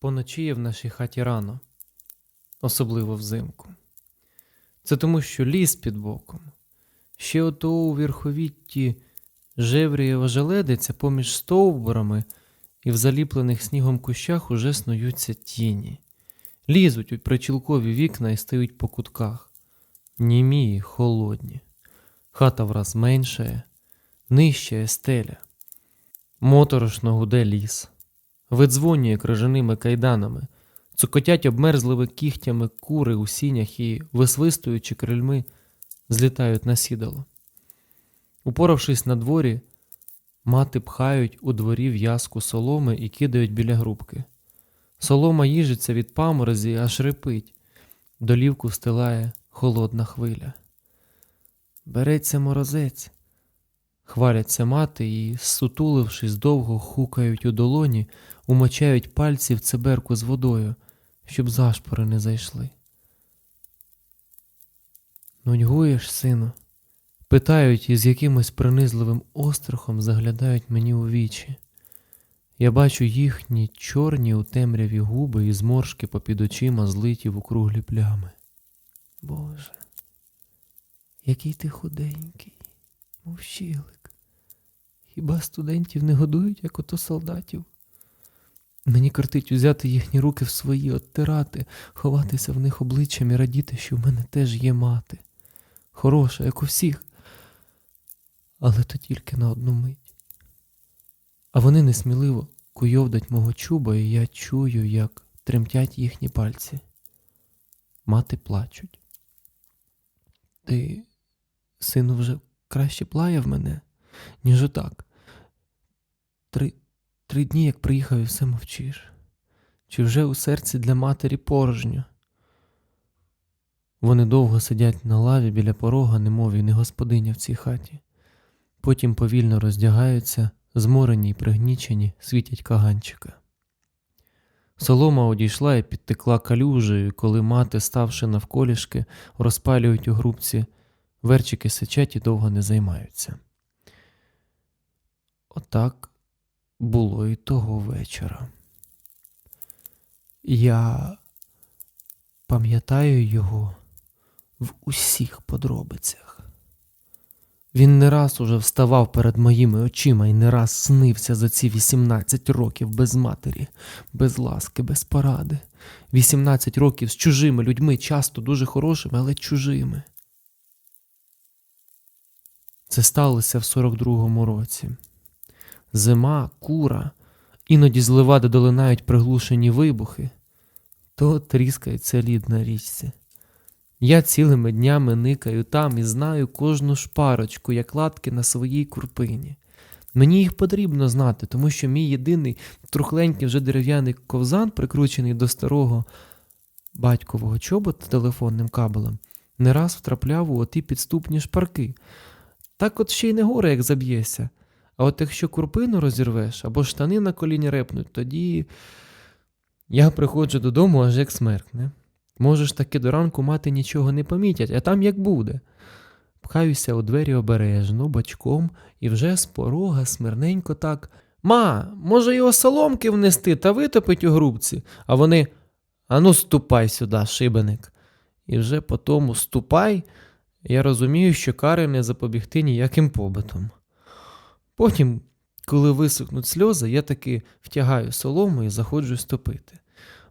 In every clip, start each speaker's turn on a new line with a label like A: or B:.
A: Поночіє в нашій хаті рано, особливо взимку. Це тому, що ліс під боком. Ще ото у верховітті жеврієва желедиця поміж стовбурами і в заліплених снігом кущах уже снуються тіні. Лізуть у причілкові вікна і стають по кутках. Німі холодні. Хата враз меншає, нижчає стеля. Моторошно гуде ліс. Видзвонює крижаними кайданами, цокотять обмерзливи кігтями кури у сінях і, висвистуючи крильми, злітають на сідало. Упоравшись на дворі, мати пхають у дворі в'язку соломи і кидають біля грубки. Солома їжиться від паморозі, аж репить. Долівку встилає холодна хвиля. Береться морозець. Хваляться мати і, сутулившись, довго хукають у долоні, умочають пальці в циберку з водою, щоб зашпори не зайшли. Нудьгуєш, сину? Питають і з якимось принизливим острахом заглядають мені у вічі. Я бачу їхні чорні у темряві губи і зморшки попід очима злиті в округлі плями. Боже, який ти худенький, мов. Хіба студентів не годують, як ото солдатів? Мені кортить узяти їхні руки в свої, оттирати, ховатися в них обличчям і радіти, що в мене теж є мати. Хороша, як у всіх. Але то тільки на одну мить. А вони несміливо куйовдать мого чуба, і я чую, як тремтять їхні пальці. Мати плачуть. Ти, сину, вже краще плаяв мене, ніж отак. Три, три дні, як приїхав, і все мовчиш. Чи вже у серці для матері порожньо? Вони довго сидять на лаві біля порога, немов і не господиня в цій хаті. Потім повільно роздягаються, зморені й пригнічені, світять каганчика. Солома одійшла і підтекла калюжею, коли мати, ставши навколішки, розпалюють у грубці, верчики сичать і довго не займаються. Отак було і того вечора. Я пам'ятаю його в усіх подробицях. Він не раз уже вставав перед моїми очима і не раз снився за ці 18 років без матері, без ласки, без поради. 18 років з чужими людьми, часто дуже хорошими, але чужими. Це сталося в 42-му році. Зима, кура, іноді з левади долинають приглушені вибухи, то тріскається лід на річці. Я цілими днями никаю там і знаю кожну шпарочку, як латки на своїй курпині. Мені їх потрібно знати, тому що мій єдиний трухленький вже дерев'яний ковзан, прикручений до старого батькового чобота телефонним кабелем, не раз втрапляв у оті підступні шпарки. Так от ще й не горе, як заб'єшся. А от якщо курпину розірвеш або штани на коліні репнуть, тоді я приходжу додому, аж як смеркне. Можеш таки до ранку мати нічого не помітять, а там як буде. Пхаюся у двері обережно, бочком, і вже з порога смирненько так. Ма, може його соломки внести та витопить у грубці, а вони. Ану, ступай сюди, шибеник. І вже по тому ступай, я розумію, що кари не запобігти ніяким побитом. Потім, коли висохнуть сльози, я таки втягаю солому і заходжу стопити.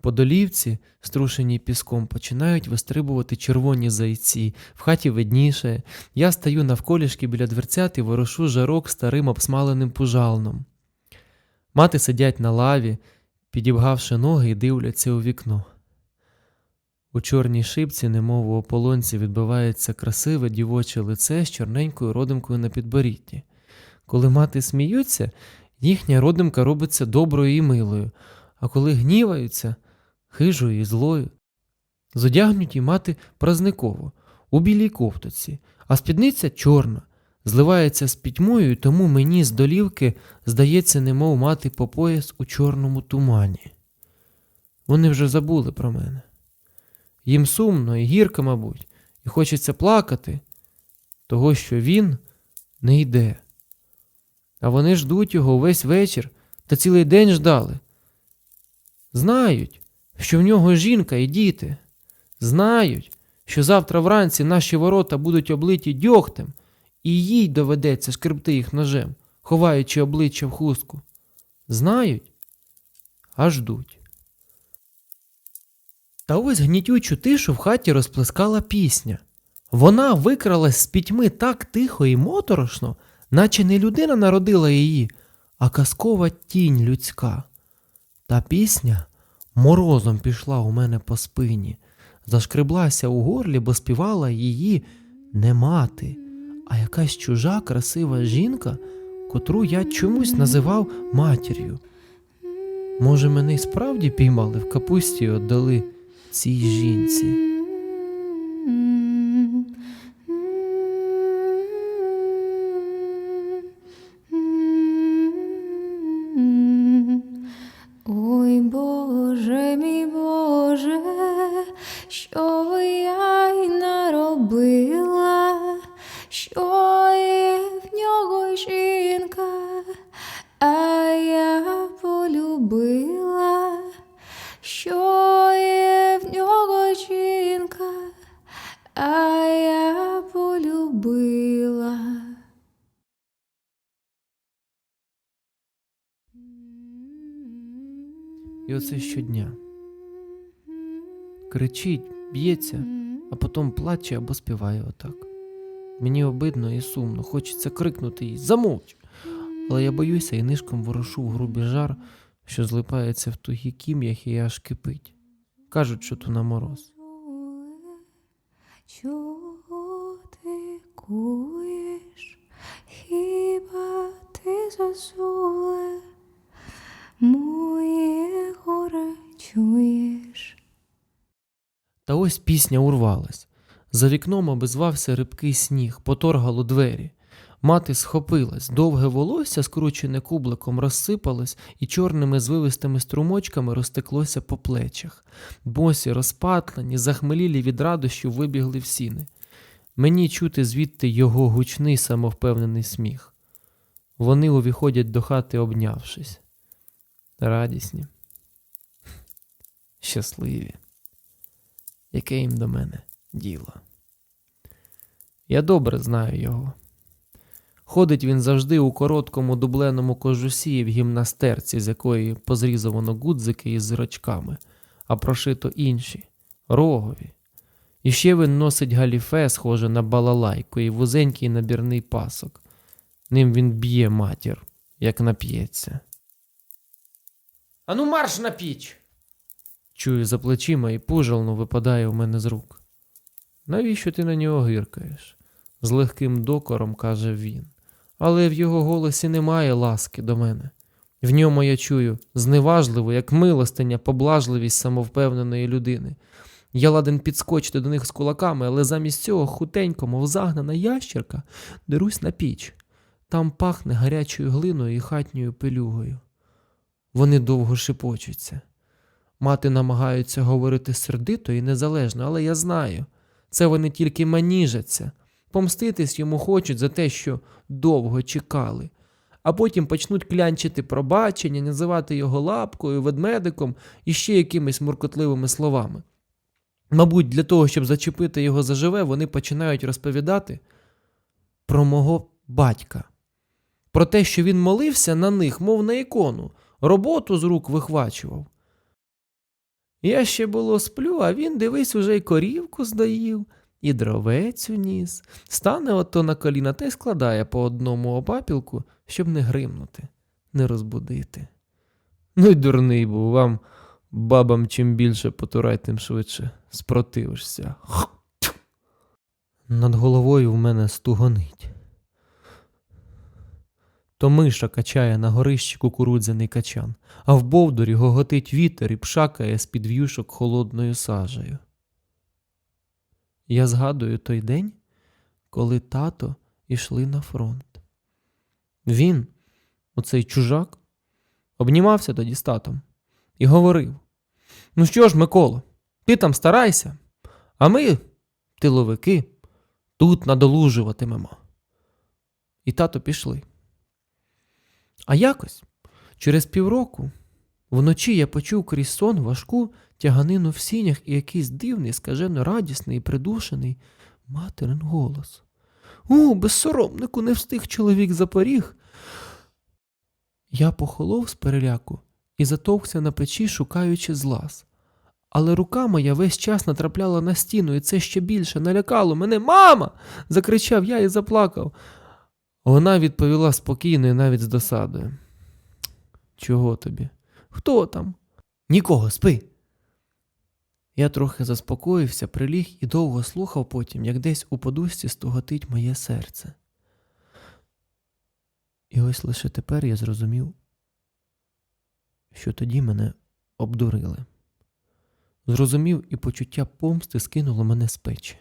A: По долівці, струшені піском, починають вистрибувати червоні зайці, в хаті видніше. Я стаю навколішки біля дверцят і ворошу жарок старим обсмаленим пужалном. Мати сидять на лаві, підібгавши ноги і дивляться у вікно. У чорній шибці, немов у ополонці, відбивається красиве дівоче лице з чорненькою родимкою на підборітті. Коли мати сміються, їхня родимка робиться доброю і милою, а коли гніваються, хижою і злою. Зодягнуті мати празниково, у білій ковтоці, а спідниця чорна, зливається з пітьмою, тому мені з долівки здається, немов мати по пояс у чорному тумані. Вони вже забули про мене. Їм сумно і гірко, мабуть, і хочеться плакати, того, що він не йде. А вони ждуть його увесь вечір та цілий день ждали. Знають, що в нього жінка і діти. Знають, що завтра вранці наші ворота будуть облиті дьогтем, і їй доведеться шкребти їх ножем, ховаючи обличчя в хустку. Знають, а ждуть. Та ось гнітючу тишу в хаті розплескала пісня. Вона викралась з пітьми так тихо і моторошно, наче не людина народила її, а казкова тінь людська. Та пісня морозом пішла у мене по спині, зашкреблася у горлі, бо співала її не мати, а якась чужа красива жінка, котру я чомусь називав матір'ю. Може, мене й справді піймали в капусті і віддали цій жінці. Оце щодня. Кричить, б'ється, а потім плаче або співає отак. Мені обидно і сумно, хочеться крикнути їй Замовч! Але я боюся і нишком ворошу в грубий жар, що злипається в тугі кім'ях і аж кипить. Кажуть, що то на мороз.
B: Чого ти куєш? Хіба ти зазуле? Моє горе чуєш?
A: Та ось пісня урвалась. За вікном обізвався рибкий сніг, поторгало двері. Мати схопилась, довге волосся, скручене кубликом, розсипалось і чорними звивистими струмочками розтеклося по плечах. Босі, розпатлені, захмелілі від радощів, вибігли в сіни. Мені чути звідти його гучний самовпевнений сміх. Вони увіходять до хати, обнявшись. Радісні, щасливі. Яке їм до мене діло? Я добре знаю його. Ходить він завжди у короткому дубленому кожусі в гімнастерці, з якої позрізовано гудзики із зірочками, а прошито інші рогові. І ще він носить галіфе, схоже на балалайку, і вузенький набірний пасок. Ним він б'є матір, як нап'ється. Ану марш на піч. Чую за плечима і пожално випадає у мене з рук. Навіщо ти на нього гиркаєш? з легким докором каже він. Але в його голосі немає ласки до мене. В ньому я чую зневажливу, як милостиня, поблажливість самовпевненої людини. Я ладен підскочити до них з кулаками, але замість цього хутенько, мов загнана ящерка, дерусь на піч. Там пахне гарячою глиною і хатньою пилюгою. Вони довго шепочуться. Мати намагаються говорити сердито і незалежно, але я знаю, це вони тільки маніжаться, помститись йому хочуть за те, що довго чекали, а потім почнуть клянчити пробачення, називати його лапкою, ведмедиком і ще якимись муркотливими словами. Мабуть, для того, щоб зачепити його заживе, вони починають розповідати про мого батька, про те, що він молився на них, мов на ікону, роботу з рук вихвачував. Я ще було сплю, а він, дивись, уже й корівку здаїв, і дровець уніс, стане ото на коліна та й складає по одному опапілку, щоб не гримнути, не розбудити. Ну й дурний був вам, бабам, чим більше потурай, тим швидше спротивишся. Над головою в мене стугонить. То миша качає на горищі кукурудзяний качан, а в бовдурі гоготить вітер і пшакає з під в'юшок холодною сажею. Я згадую той день, коли тато йшли на фронт. Він, оцей чужак, обнімався тоді з татом і говорив: Ну що ж, Миколо, ти там старайся, а ми, тиловики, тут надолужуватимемо. І тато пішли. А якось через півроку Вночі я почув крізь сон важку тяганину в сінях і якийсь дивний, скажено радісний і придушений материн голос. У, безсоромнику, не встиг чоловік за поріг. Я похолов з переляку і затовкся на печі, шукаючи злаз. Але рука моя весь час натрапляла на стіну, і це ще більше налякало мене. Мама. закричав я і заплакав. Вона відповіла спокійно і навіть з досадою. Чого тобі? Хто там? Нікого, спи. Я трохи заспокоївся, приліг і довго слухав потім, як десь у подушці стуготить моє серце. І ось лише тепер я зрозумів, що тоді мене обдурили. Зрозумів, і почуття помсти скинуло мене з печі.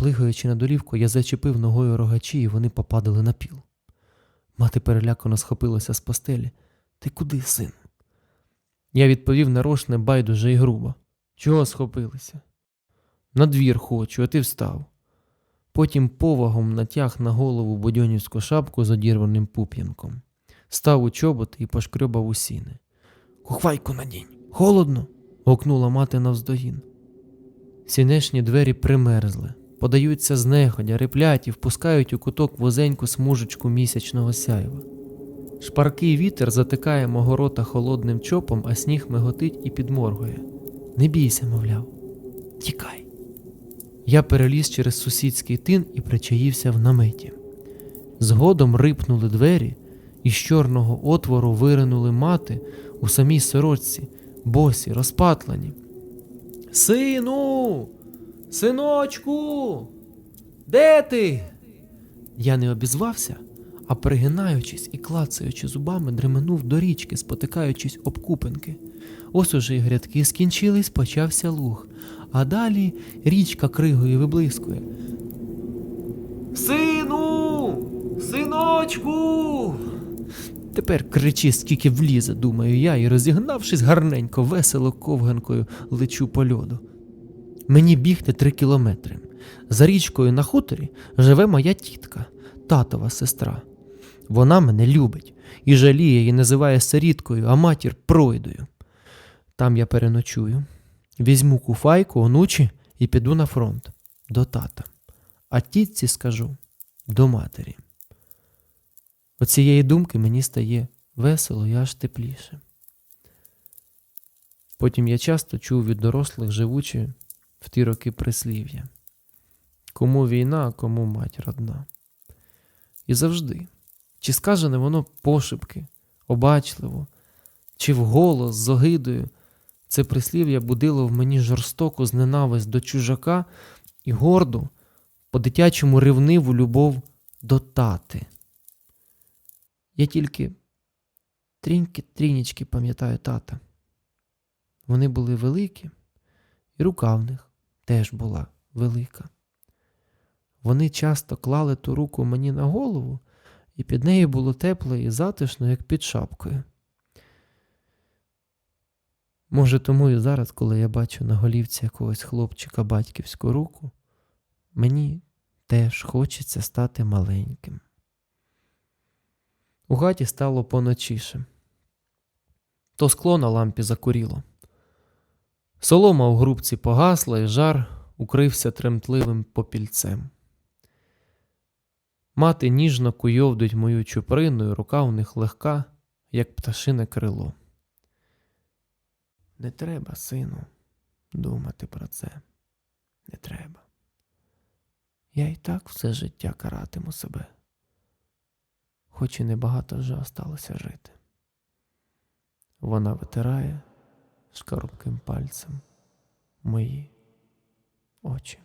A: Плигаючи на долівку, я зачепив ногою рогачі, і вони попадали на піл. Мати перелякано схопилася з постелі. Ти куди, син? Я відповів нарошне байдуже і грубо. Чого схопилися? На двір хочу, а ти встав. Потім повагом натяг на голову бодьонівську шапку з одірваним пуп'янком. Став у чоботи і пошкрьобав у сіни. Кухвайку надінь. Холодно. гукнула мати навздогін. Сінешні двері примерзли, подаються знеходя, реплять і впускають у куток вузеньку смужечку місячного сяйва. Шпаркий вітер затикає мого рота холодним чопом, а сніг миготить і підморгує. Не бійся, мовляв, тікай. Я переліз через сусідський тин і причаївся в наметі. Згодом рипнули двері, і з чорного отвору виринули мати у самій сорочці, босі, розпатлані. Сину, синочку, де ти? Я не обізвався, а пригинаючись і клацаючи зубами, дременув до річки, спотикаючись об купинки. Ось уже й грядки скінчились, почався луг, а далі річка кригою виблискує. Сину, синочку. Тепер кричи, скільки влізе, думаю я, і розігнавшись гарненько, весело ковганкою лечу по льоду. Мені бігти три кілометри. За річкою на хуторі живе моя тітка, татова сестра. Вона мене любить і жаліє і називає сиріткою, а матір пройдою. Там я переночую, візьму куфайку, онучі і піду на фронт до тата. А тітці скажу до матері. Оцієї думки мені стає весело і аж тепліше. Потім я часто чув від дорослих живучи в ті роки прислів'я. Кому війна, кому мать родна. І завжди, чи сказане воно пошепки, обачливо, чи вголос з огидою, це прислів'я будило в мені жорстоку зненависть до чужака і горду, по-дитячому ревниву любов до тати. Я тільки тріньки трінічки пам'ятаю тата. Вони були великі, і рука в них теж була велика. Вони часто клали ту руку мені на голову, і під нею було тепло і затишно, як під шапкою. Може, тому і зараз, коли я бачу на голівці якогось хлопчика батьківську руку, мені теж хочеться стати маленьким. У хаті стало поночіше. То скло на лампі закуріло. Солома у грубці погасла, і жар укрився тремтливим попільцем. Мати ніжно куйовдить мою чуприну, і рука у них легка, як пташине крило. Не треба, сину, думати про це. Не треба. Я і так все життя каратиму себе, хоч і небагато вже осталося жити. Вона витирає шкарубким пальцем мої очі.